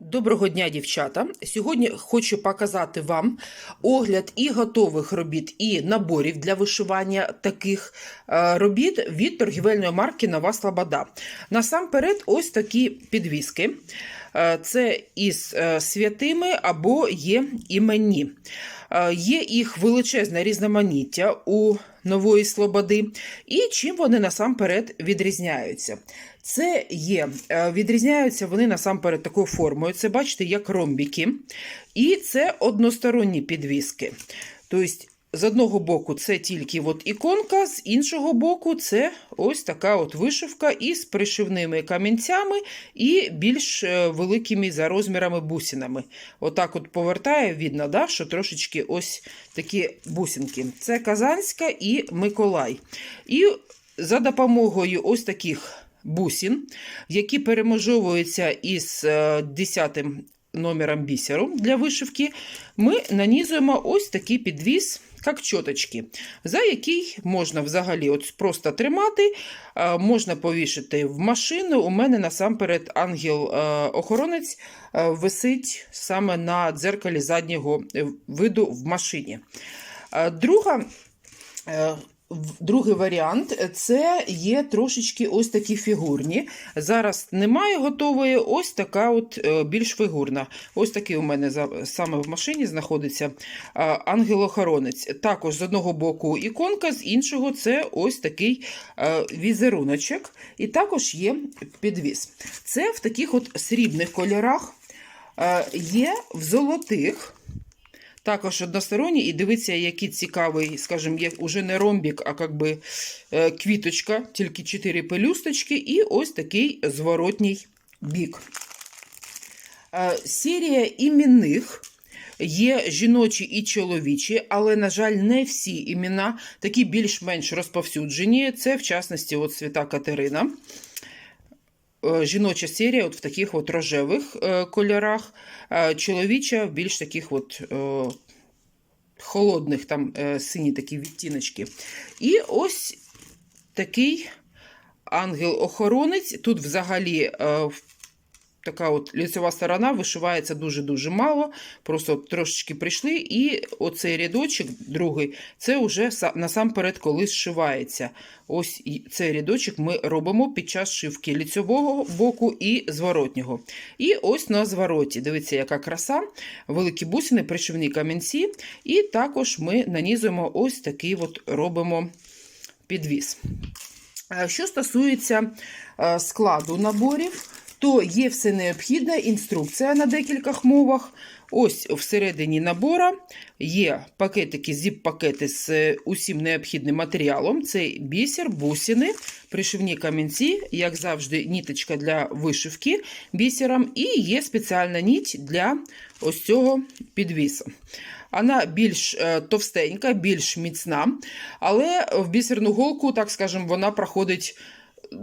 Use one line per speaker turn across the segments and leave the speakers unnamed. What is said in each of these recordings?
Доброго дня, дівчата! Сьогодні хочу показати вам огляд і готових робіт, і наборів для вишивання таких е, робіт від торгівельної марки Нова Слобода. Насамперед, ось такі підвіски. Е, Це із е, святими або є іменні. Є їх величезне різноманіття у нової слободи, і чим вони насамперед відрізняються. Це є, е, відрізняються вони насамперед такою формою. Це бачите, як ромбіки. І це односторонні підвіски. Тобто, з одного боку, це тільки от іконка, з іншого боку, це ось така от вишивка із пришивними камінцями і більш е, великими за розмірами бусинами. Отак от повертає, видно, да, що трошечки ось такі бусинки. Це Казанська і Миколай. І за допомогою ось таких бусин, які переможовуються із 10 номером бісеру для вишивки, ми нанізуємо ось такий підвіз, як чоточки, за який можна взагалі от просто тримати, можна повішити в машину. У мене насамперед ангел-охоронець висить саме на дзеркалі заднього е, виду в машині. Друга е, Другий варіант це є трошечки ось такі фігурні. Зараз немає готової, ось така от е, більш фігурна. Ось такий у мене саме в машині знаходиться ангел-охоронець. Також з одного боку іконка, з іншого це ось такий е, візеруночок. І також є підвіз. Це в таких от срібних кольорах, е, є в золотих. Також односторонній, і дивіться, який цікавий, скажімо, є уже не ромбік, а як би е, квіточка, тільки 4 пелюсточки, і ось такий зворотній бік. Е, Серія іменних. Є жіночі і чоловічі, але, на жаль, не всі імена такі більш-менш розповсюджені. Це, в частності, от свята Катерина. Е, Жіноча серія от в таких от рожевих е, кольорах, чоловіча в більш таких от е, холодних, там сині такі відтіночки. І ось такий ангел-охоронець. Тут взагалі в- така от ліцева сторона вишивається дуже-дуже мало. Просто трошечки прийшли, і оцей рядочок, другий, це вже насамперед коли зшивається. Ось цей рядочок ми робимо під час шивки ліцевого боку і зворотнього. І ось на звороті. Дивіться, яка краса, великі бусини, пришивні камінці. І також ми нанізуємо ось такий от робимо підвіз. Е, Що стосується е, складу наборів, то є все необхідне, інструкція на декількох мовах. Ось всередині набора є пакетики, зіп-пакети з е, усім необхідним матеріалом. Це бісер, бусини, пришивні камінці, як завжди, ніточка для вишивки бісером, і є спеціальна ніть для ось цього підвісу. Вона більш е, товстенька, більш міцна, але в бісерну голку, так скажемо, вона проходить.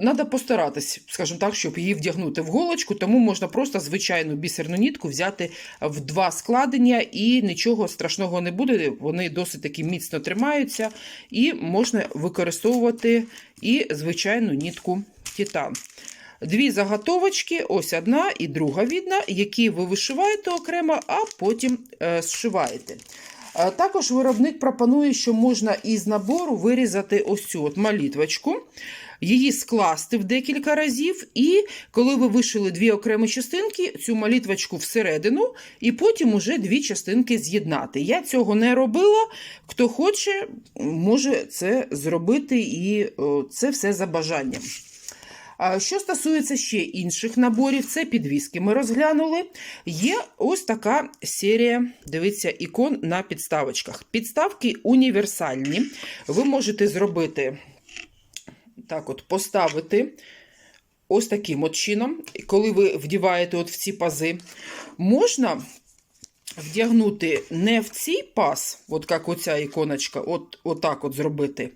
Треба постаратись, скажімо так, щоб її вдягнути в голочку, тому можна просто звичайну бісерну нітку взяти в два складення, і нічого страшного не буде. Вони досить таки міцно тримаються, і можна використовувати і звичайну нітку титан. Дві заготовочки, ось одна і друга видна, які ви вишиваєте окремо, а потім е, зшиваєте. Е, Також виробник пропонує, що можна із набору вирізати ось цю от молитвочку, її скласти в декілька разів, і коли ви вишили дві окремі частинки, цю молитвочку всередину, і потім уже дві частинки з'єднати. Я цього не робила. Хто хоче, може це зробити, і це все за бажанням. Що стосується ще інших наборів, це підвіски ми розглянули. Є ось така серія, дивіться, ікон на підставочках. Підставки універсальні. Ви можете зробити так, от, поставити ось таким от чином, коли ви вдіваєте от в ці пази, можна вдягнути не в цей паз, от як оця іконочка, от, отак от зробити.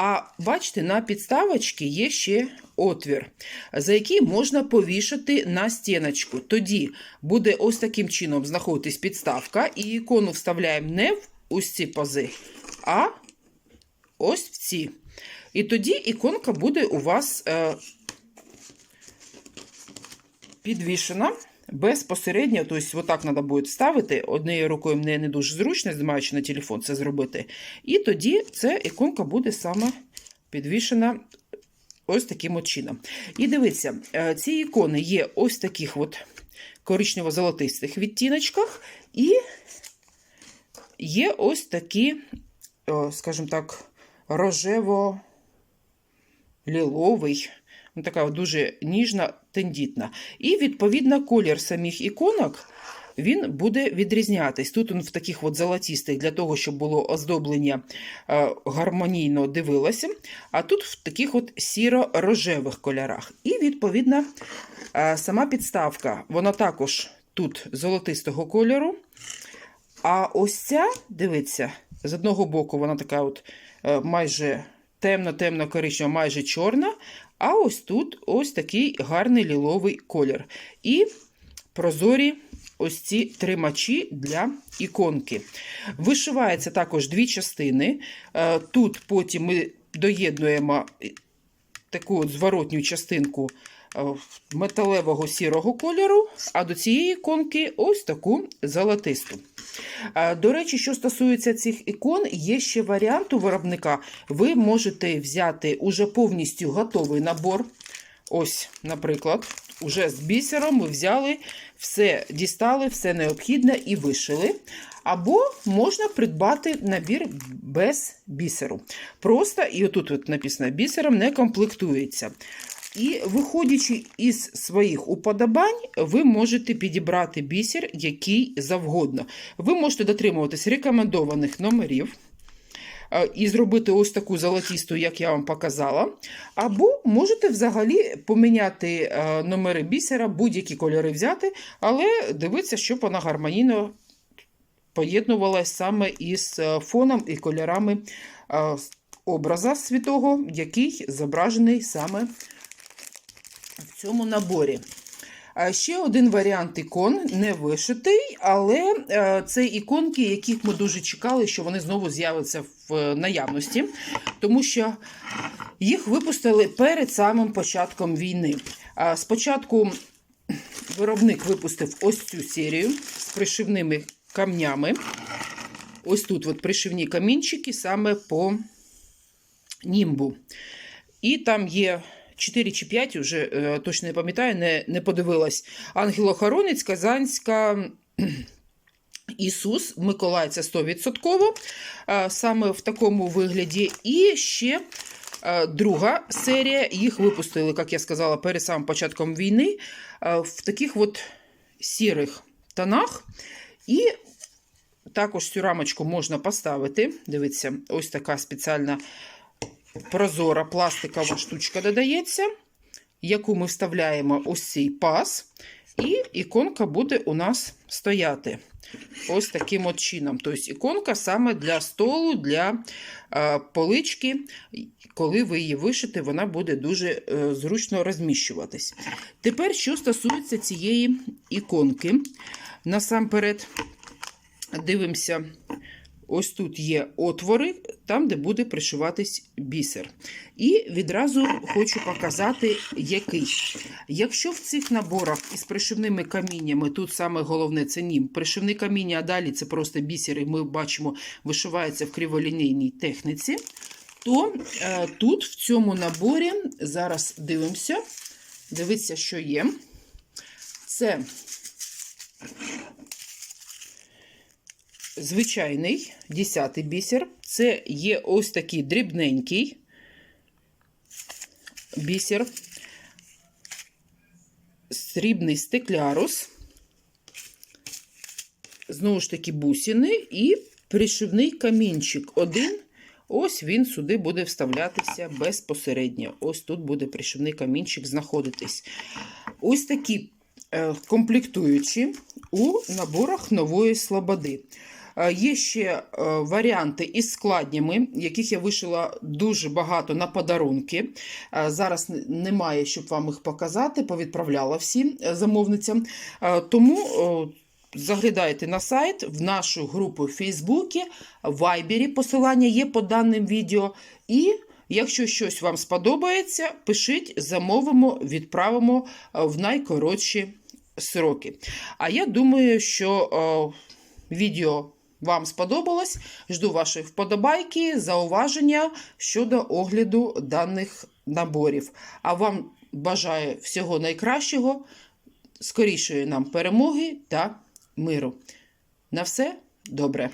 А бачите, на підставочці є ще отвір, за який можна повішати на стіночку. Тоді буде ось таким чином знаходитись підставка, і ікону вставляємо не в ось ці пази, а ось в ці. І тоді іконка буде у вас е, підвішена безпосередньо, тобто, отак треба буде ставити. Однією рукою мені не дуже зручно, знімаючи на телефон це зробити. І тоді ця іконка буде саме підвішена ось таким от чином. І дивіться, е, ці ікони є ось таких от коричнево-золотистих відтіночках, і є ось такі, скажімо так, рожево-ліловий. Ну, така дуже ніжна, тендітна. І, відповідно, колір самих іконок він буде відрізнятись. Тут він в таких от золотістих, для того, щоб було оздоблення е, гармонійно дивилося, а тут в таких от сіро-рожевих кольорах. І, відповідно, е, сама підставка, вона також тут золотистого кольору. А ось ця, дивіться, з одного боку вона така от е, майже темно-темно коричнева, майже чорна. А ось тут ось такий гарний ліловий колір. І прозорі ось ці тримачі для іконки. Вишивається також дві частини. Е, Тут потім ми доєднуємо таку от зворотню частинку е, металевого сірого кольору, а до цієї іконки ось таку золотисту. Е, До речі, що стосується цих ікон, є ще варіант у виробника. Ви можете взяти уже повністю готовий набор. Ось, наприклад, уже з бісером ми взяли, все дістали, все необхідне і вишили. Або можна придбати набір без бісеру. Просто, і отут от написано бісером, не комплектується. І виходячи із своїх уподобань, ви можете підібрати бісер, який завгодно. Ви можете дотримуватись рекомендованих номерів е, і зробити ось таку золотісту, як я вам показала. Або можете взагалі поміняти е, номери бісера, будь-які кольори взяти, але дивитися, щоб вона гармонійно поєднувалась саме із е, фоном і кольорами образа святого, який зображений саме цьому наборі. Ще один варіант ікон не вишитий, але е, це іконки, яких ми дуже чекали, що вони знову з'являться в е, наявності, тому що їх випустили перед самим початком війни. Спочатку виробник випустив ось цю серію з пришивними камнями. Ось тут от пришивні камінчики саме по німбу. І там є 4 чи 5, вже е, точно не пам'ятаю, не, не подивилась. Ангелохоронець, Казанська. Ісус, Миколай, це 100%, е, саме в такому вигляді. І ще е, друга серія, їх випустили, як я сказала, перед самим початком війни, е, в таких от сірих тонах. І також цю рамочку можна поставити. Дивіться, ось така спеціальна прозора пластикова штучка додається, яку ми вставляємо ось цей паз, і іконка буде у нас стояти. Ось таким от чином. Тобто іконка саме для столу, для е, полички. Коли ви її вишите, вона буде дуже е, зручно розміщуватись. Тепер, що стосується цієї іконки, насамперед дивимося. Ось тут є отвори, там, де буде пришиватись бісер. І відразу хочу показати, який. Якщо в цих наборах із пришивними каміннями, тут саме головне це нім, пришивні каміння, а далі це просто бісер, і ми бачимо, вишивається в криволінійній техніці, то е, тут в цьому наборі зараз дивимося, дивіться, що є. Це звичайний 10 бісер. Це є ось такий дрібненький бісер, срібний стеклярус, знову ж таки, бусини і пришивний камінчик. Один. Ось він сюди буде вставлятися безпосередньо. Ось тут буде пришивний камінчик знаходитись. Ось такі е, комплектуючі у наборах нової слободи. Е, Є ще е, варіанти із складнями, яких я вишила дуже багато на подарунки. Е, Зараз немає, щоб вам їх показати, повідправляла всім замовницям. Тому заглядайте на сайт, в нашу групу в Фейсбуці, в Вайбері. Посилання є по даним відео. І якщо щось вам сподобається, пишіть, замовимо, відправимо в найкоротші сроки. А я думаю, що відео вам сподобалось. Жду вашої вподобайки, зауваження щодо огляду даних наборів. А вам бажаю всього найкращого, скорішої нам перемоги та миру. На все добре.